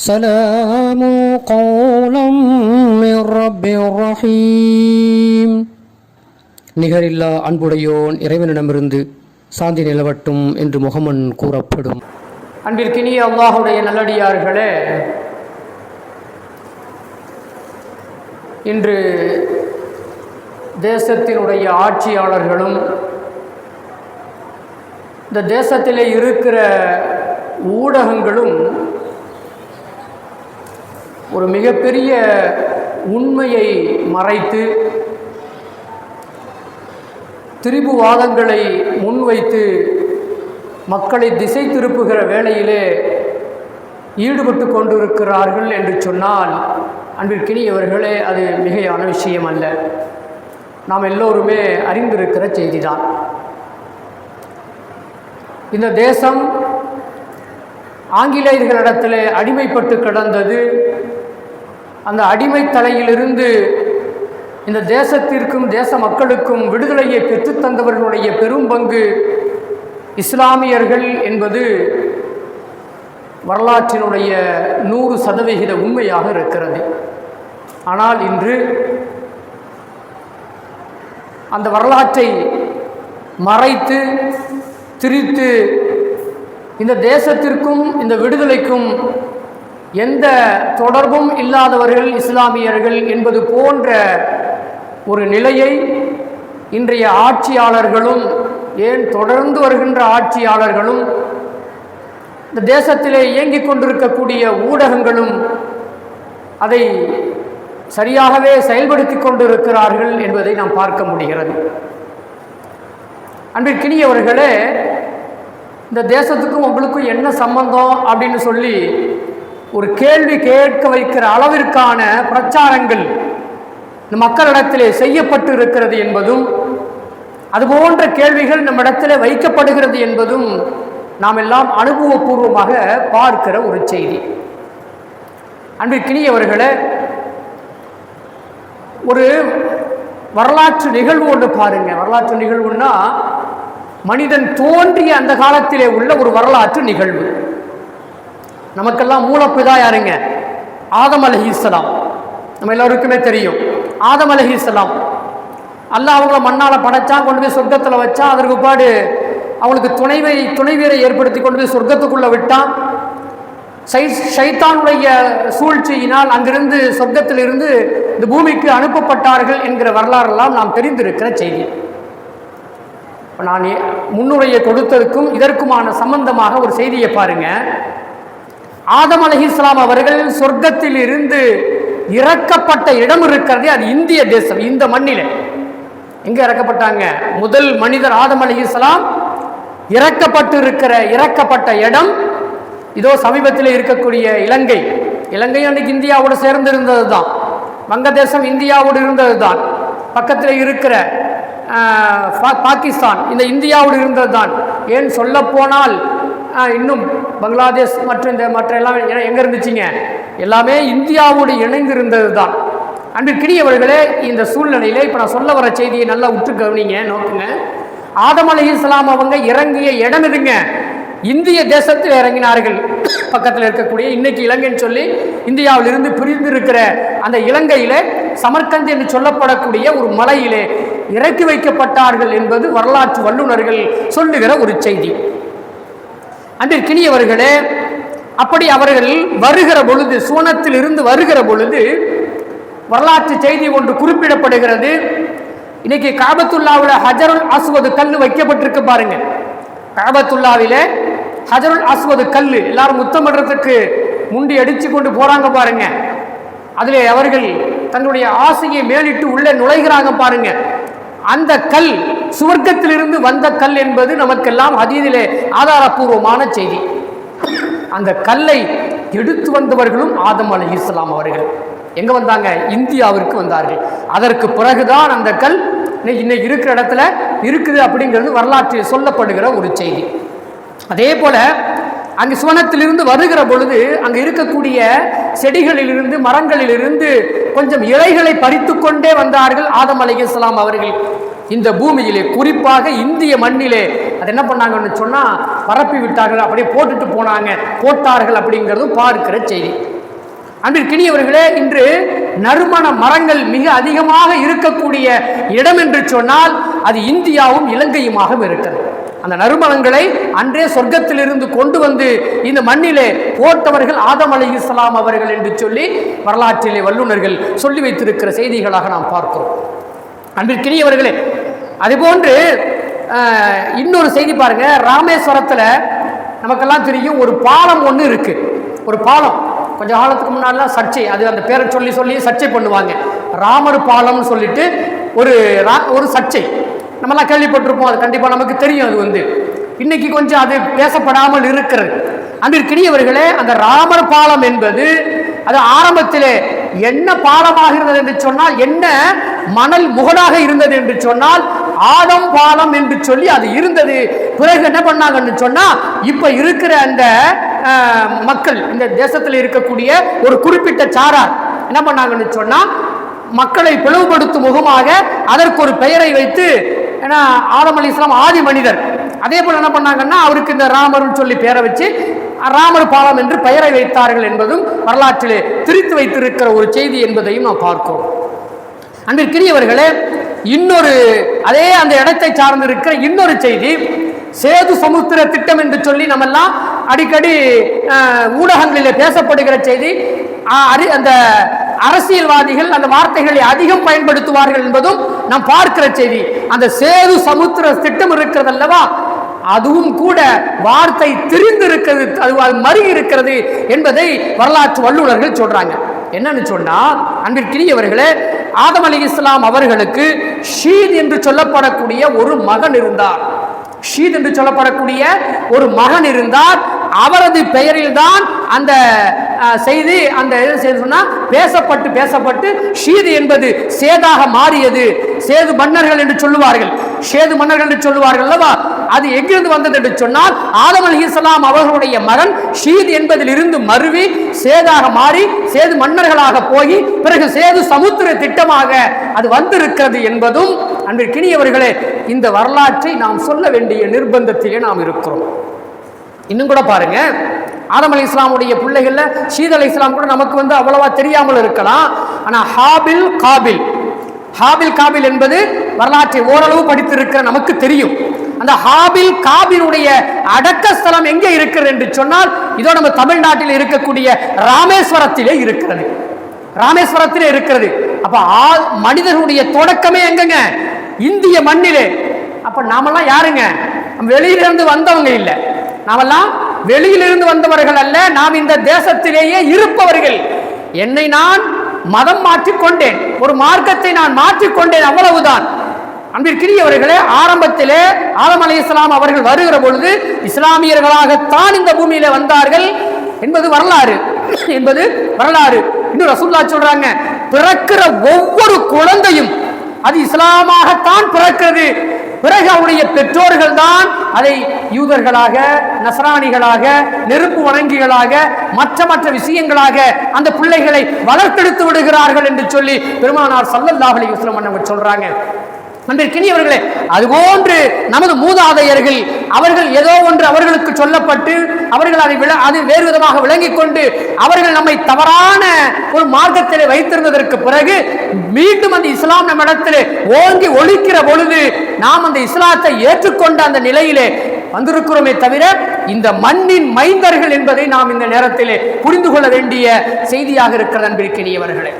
سلام قولا من رب رحيم நிகரில்லா அன்புடையோன் இறைவனிடமிருந்து சாந்தி நிலவட்டும் என்று முகமன் கூறப்படும் அன்பிற்கினிய அல்லாஹுடைய நல்லடியார்களே இன்று தேசத்தினுடைய ஆட்சியாளர்களும் இந்த தேசத்திலே இருக்கிற ஊடகங்களும் ஒரு மிகப்பெரிய உண்மையை மறைத்து திரிபுவாதங்களை முன்வைத்து மக்களை திசை திருப்புகிற வேளையிலே ஈடுபட்டு கொண்டிருக்கிறார்கள் என்று சொன்னால் அன்பிற்கினியவர்களே அது மிகையான விஷயம் அல்ல. நாம் எல்லோருமே அறிந்திருக்கிற செய்திதான். இந்த தேசம் ஆங்கிலேயர்களிடத்தில் அடிமைப்பட்டு கிடந்தது அந்த அடிமை தலையிலிருந்து இந்த தேசத்திற்கும் தேச மக்களுக்கும் விடுதலையை பெற்றுத்தந்தவர்களுடைய பெரும் பங்கு இஸ்லாமியர்கள் என்பது வரலாற்றினுடைய நூறு சதவிகித உண்மையாக இருக்கிறது. ஆனால் இன்று அந்த வரலாற்றை மறைத்து திரித்து இந்த தேசத்திற்கும் இந்த விடுதலைக்கும் எந்த தொடர்பும் இல்லாதவர்கள் இஸ்லாமியர்கள் என்பது போன்ற ஒரு நிலையை இன்றைய ஆட்சியாளர்களும் ஏன் தொடர்ந்து வருகின்ற ஆட்சியாளர்களும் இந்த தேசத்திலே இயங்கிக் கொண்டிருக்கக்கூடிய ஊடகங்களும் அதை சரியாகவே செயல்படுத்தி கொண்டிருக்கிறார்கள் என்பதை நாம் பார்க்க முடிகிறது. அன்றைக்கினியவர்களே இந்த தேசத்துக்கும் உங்களுக்கும் என்ன சம்பந்தம் அப்படின்னு சொல்லி ஒரு கேள்வி கேட்க வைக்கிற அளவிற்கான பிரச்சாரங்கள் இந்த மக்களிடத்திலே செய்யப்பட்டு இருக்கிறது என்பதும் அதுபோன்ற கேள்விகள் நம்மிடத்திலே வைக்கப்படுகிறது என்பதும் நாம் எல்லாம் அனுபவபூர்வமாக பார்க்கிற ஒரு செய்தி. அன்பிற்கினியவர்களே ஒரு வரலாற்று நிகழ்வு ஒன்று பாருங்க. வரலாற்று நிகழ்வுன்னா மனிதன் தோன்றிய அந்த காலத்திலே உள்ள ஒரு வரலாற்று நிகழ்வு. நமக்கெல்லாம் மூலப்பிதா யாருங்க? ஆதம் அலஹி இஸ்லாம் நம்ம எல்லோருக்குமே தெரியும். ஆதம் அலஹி இஸ்லாம் அல்லாஹ் அவங்கள மண்ணால் படைச்சா கொண்டு போய் சொர்க்கத்தில் வச்சா அதற்கு பாடு அவங்களுக்கு துணைவை துணைவீரை ஏற்படுத்தி கொண்டு போய் சொர்க்கத்துக்குள்ளே விட்டான். சை சைத்தானுடைய சூழ்ச்சியினால் அங்கிருந்து சொர்க்கத்திலிருந்து இந்த பூமிக்கு அனுப்பப்பட்டார்கள் என்கிற வரலாறெல்லாம் நாம் தெரிந்திருக்கிற செய்தி. நான் முன்னுரையை கொடுத்ததுக்கும் இதற்குமான சம்பந்தமாக ஒரு செய்தியை பாருங்கள் ஆதம் அலஹி இஸ்லாம் அவர்கள் சொர்க்கத்தில் இருந்து இறக்கப்பட்ட இடம் இருக்கிறதே அது இந்திய தேசம் இந்த மண்ணில். எங்க இறக்கப்பட்டாங்க? முதல் மனிதர் ஆதம் அலி இஸ்லாம் இறக்கப்பட்டு இருக்கிற இறக்கப்பட்ட இடம் இதோ சமீபத்தில் இருக்கக்கூடிய இலங்கை. இலங்கை அன்றைக்கு இந்தியாவோடு சேர்ந்து இருந்தது தான் வங்கதேசம் இந்தியாவோடு இருந்தது தான் பக்கத்தில் இருக்கிற பாகிஸ்தான் இந்த இந்தியாவோடு இருந்தது தான் ஏன் சொல்ல போனால் இன்னும் பங்களாதேஷ் மற்றும் இந்த மற்ற எல்லாம் எங்கே இருந்துச்சுங்க? எல்லாமே இந்தியாவோடு இணைந்து இருந்தது தான் அன்பிற்கினியவர்களே இந்த சூழ்நிலையில் இப்போ நான் சொல்ல வர செய்தியை நல்லா உற்று கவனிங்க நோக்குங்க. ஆதம் அலி இஸ்லாம் அவங்க இறங்கிய இடம் எதுங்க? இந்திய தேசத்தில் இறங்கினார்கள். பக்கத்தில் இருக்கக்கூடிய இன்னைக்கு இலங்கைன்னு சொல்லி இந்தியாவிலிருந்து பிரிந்து இருக்கிற அந்த இலங்கையிலே சமர்கந்த் என்று சொல்லப்படக்கூடிய ஒரு மலையிலே இறக்கி வைக்கப்பட்டார்கள் என்பது வரலாற்று வல்லுநர்கள் சொல்லுகிற ஒரு செய்தி. அன்றிற்கினியவர்களே அப்படி அவர்கள் வருகிற பொழுது சூனத்தில் இருந்து வருகிற பொழுது வரலாற்று செய்தி ஒன்று குறிப்பிடப்படுகிறது. இன்னைக்கு காபத்துல்லாவில் ஹஜருல் அஸ்வது கல் வைக்கப்பட்டிருக்கு பாருங்க. காபத்துல்லாவில ஹஜருல் அஸ்வது கல் எல்லாரும் முத்தமிடுறதுக்கு முண்டி அடிச்சு கொண்டு போறாங்க பாருங்க. அதில் அவர்கள் தங்களுடைய ஆசையை மேலிட்டு உள்ளே நுழைகிறாங்க பாருங்க. அந்த கல் சுவர்க்கத்திலிருந்து வந்த கல் என்பது நமக்கெல்லாம் அதீதிலே ஆதாரபூர்வமான செய்தி. அந்த கல்லை எடுத்து வந்தவர்களும் ஆதம் அலி இஸ்லாம் அவர்கள். எங்கே வந்தாங்க? இந்தியாவிற்கு வந்தார்கள். அதற்கு பிறகுதான் அந்த கல் இன்னைக்கு இருக்கிற இடத்துல இருக்குது அப்படிங்கிறது வரலாற்றில் சொல்லப்படுகிற ஒரு செய்தி. அதே போல் அங்கு சுவனத்திலிருந்து வருகிற பொழுது அங்கு இருக்கக்கூடிய செடிகளிலிருந்து மரங்களிலிருந்து கொஞ்சம் இலைகளை பறித்து கொண்டே வந்தார்கள் ஆதம் அலி இஸ்லாம் அவர்கள். இந்த பூமியிலே குறிப்பாக இந்திய மண்ணிலே அது என்ன பண்ணாங்கன்னு சொன்னால் பரப்பி விட்டார்கள் அப்படியே போட்டுட்டு போனாங்க போட்டார்கள் அப்படிங்கிறதும் பார்க்கிற செய்தி. அன்பிற்கினியவர்களே இன்று நறுமண மரங்கள் மிக அதிகமாக இருக்கக்கூடிய இடம் என்று சொன்னால் அது இந்தியாவும் இலங்கையுமாக இருக்கிறது. அந்த நறுமணங்களை அன்றே சொர்க்கத்திலிருந்து கொண்டு வந்து இந்த மண்ணிலே போட்டவர்கள் ஆதம் அலி இஸ்லாம் அவர்கள் என்று சொல்லி வரலாற்றிலே வல்லுநர்கள் சொல்லி வைத்திருக்கிற செய்திகளாக நாம் பார்க்கிறோம். அன்பிற்கினியவர்களே அதுபோன்று இன்னொரு செய்தி பாருங்க. ராமேஸ்வரத்தில் நமக்கெல்லாம் தெரியும் ஒரு பாலம் ஒன்று இருக்கு. ஒரு பாலம். கொஞ்ச காலத்துக்கு முன்னாடிலாம் சர்ச்சை அது அந்த பேரை சொல்லி சொல்லி சர்ச்சை பண்ணுவாங்க. ராமர் பாலம்னு சொல்லிட்டு ஒரு ரா- ஒரு சர்ச்சை. நம்மளாம் கேள்விப்பட்டிருப்போம் அது கண்டிப்பாக நமக்கு தெரியும் அது வந்து. இன்னைக்கு கொஞ்சம் அது பேசப்படாமல் இருக்கிறது. அன்றிற்கினியவர்களே அந்த ராமர் பாலம் என்பது அது ஆரம்பத்திலே என்ன பாலமாக இருந்தது என்று சொன்னால் என்ன மணல் முகடாக இருந்தது என்று சொன்னால் ஆதம் பாலம் என்று சொல்லி அது இருந்தது. பிறகு என்ன பண்ணாங்கன்னு சொன்னா இப்ப இருக்கிற அந்த மக்கள் இந்த தேசத்தில் இருக்கக்கூடிய ஒரு குறிப்பிட்ட சாரார் என்ன பண்ணாங்கன்னு சொன்னா மக்களை பிளவுபடுத்தும் முகமாக அதற்கு ஒரு பெயரை வைத்து ஏன்னா ஆதம் அலி இஸ்லாம் ஆதி மனிதர். அதே போல் என்ன பண்ணாங்கன்னா அவருக்கு இந்த ராமர்னு சொல்லி பேரை வச்சு ராமர் பாலம் என்று பெயரை வைத்தார்கள் என்பதும் வரலாற்றிலே திரித்து வைத்திருக்கிற ஒரு செய்தி என்பதையும் நாம் பார்க்கிறோம் அன்பிற்கினியவர்களே இன்னொரு அதே அந்த இடத்தை சார்ந்திருக்கிற இன்னொரு செய்தி சேது சமுத்திர திட்டம் என்று சொல்லி நம்ம எல்லாம் அடிக்கடி ஊடகங்களில் பேசப்படுகிற செய்தி அறி- அந்த அரசியல்வாதிகள் அந்த வார்த்தைகளை அதிகம் பயன்படுத்துவார்கள் என்பதும் நாம் பார்க்கிற செய்தி. அந்த சேது சமுத்திர திட்டம் இருக்கிறது அல்லவா அதுவும் கூட வார்த்தை திரிந்து இருக்கிறது அது அது மறி இருக்கிறது என்பதை வரலாற்று வல்லுநர்கள் சொல்றாங்க. என்னன்னு சொன்னா அன்பிற்கினியவர்களே ஆதம் அலி இஸ்லாம் அவர்களுக்கு ஷீத் என்று சொல்லப்படக்கூடிய ஒரு மகன் இருந்தார். ஷீத் என்று சொல்லப்படக்கூடிய ஒரு மகன் இருந்தார். அவரது பெயரில் தான் அந்த செய்து அந்த இது சொன்னா பேசப்பட்டு பேசப்பட்டு ஷீது என்பது சேதாக மாறியது. சேது மன்னர்கள் என்று சொல்லுவார்கள். சேது மன்னர்கள் என்று சொல்லுவார்கள் அல்லவா? அது எங்கிருந்து வந்தது என்று சொன்னால் ஆதம் அலி இஸ்லாம் அவர்களுடைய மகன் ஷீத் என்பதில் இருந்து மருவி சேதாக மாறி சேது மன்னர்களாக போய் பிறகு சேது சமுத்திர திட்டமாக அது வந்திருக்கிறது என்பதும் அன்பிற்கினியவர்களே இந்த வரலாற்றை நாம் சொல்ல வேண்டிய நிர்பந்தத்திலே நாம் இருக்கிறோம். இன்னும் கூட பாருங்க. ஆதம் அலி இஸ்லாமுடைய பிள்ளைகள்ல ஷீத் அலி இஸ்லாம் கூட நமக்கு வந்து அவ்வளவா தெரியாமல் இருக்கலாம். ஆனா ஹாபில் காபில் ஹாபில் காபில் என்பது வரலாற்றை ஓரளவு படித்திருக்கிற நமக்கு தெரியும். அந்த ஹாபில் காபிலுடைய அடக்க ஸ்தலம் எங்கே இருக்கிறது என்று சொன்னால் இதோ நம்ம தமிழ்நாட்டில் இருக்கக்கூடிய ராமேஸ்வரத்திலே இருக்கிறது. ராமேஸ்வரத்திலே இருக்கிறது. அப்ப ஆ- மனிதனுடைய தொடக்கமே எங்கங்க? இந்திய மண்ணிலே. அப்ப நாமெல்லாம் யாருங்க? வெளியிலிருந்து வந்தவங்க இல்லை. நாமெல்லாம் வெளியிலிருந்து வந்தவர்கள் அல்ல நாம் இந்த தேசத்திலேயே இருப்பவர்கள். என்னை நான் மதம் மாற்றிக்கொண்டேன். ஒரு மார்க்கத்தை நான் மாற்றிக்கொண்டேன் அவ்வளவுதான். அன்பிற்கினியவர்களே ஆரம்பத்திலே ஆதம் அலி இஸ்லாம் அவர்கள் வருகிற பொழுது இஸ்லாமியர்களாகத்தான் இந்த பூமியில வந்தார்கள் என்பது வரலாறு. என்பது வரலாறு. இன்னும் ரசூல்லா சொல்றாங்க பிறக்கிற ஒவ்வொரு குழந்தையும் அது இஸ்லாமாகத்தான் பிறக்கிறது. பிறகு அவருடைய பெற்றோர்கள் தான் அதை யூதர்களாக நசராணிகளாக நெருப்பு வணங்கிகளாக மற்ற மற்ற விஷயங்களாக அந்த பிள்ளைகளை வளர்த்தெடுத்து விடுகிறார்கள் என்று சொல்லி பெருமானார் சல்லல்லாஹலி யூஸ்லம் அண்ணவர் சொல்றாங்க. அன்பிற்கினியவர்களே அதுபோன்று நமது மூதாதையர்கள் அவர்கள் ஏதோ ஒன்று அவர்களுக்கு சொல்லப்பட்டு அவர்கள் அதை விள அது வேறு விதமாக விளங்கிக் கொண்டு அவர்கள் நம்மை தவறான ஒரு மார்க்கத்திலே வைத்திருந்ததற்கு பிறகு மீண்டும் அந்த இஸ்லாம் நம்மிடத்திலே ஓங்கி ஒழிக்கிற பொழுது நாம் அந்த இஸ்லாத்தை ஏற்றுக்கொண்ட அந்த நிலையிலே வந்திருக்கிறோமே தவிர இந்த மண்ணின் மைந்தர்கள் என்பதை நாம் இந்த நேரத்திலே புரிந்து கொள்ள வேண்டிய செய்தியாக இருக்கிறது அன்பிற்கினியவர்களே.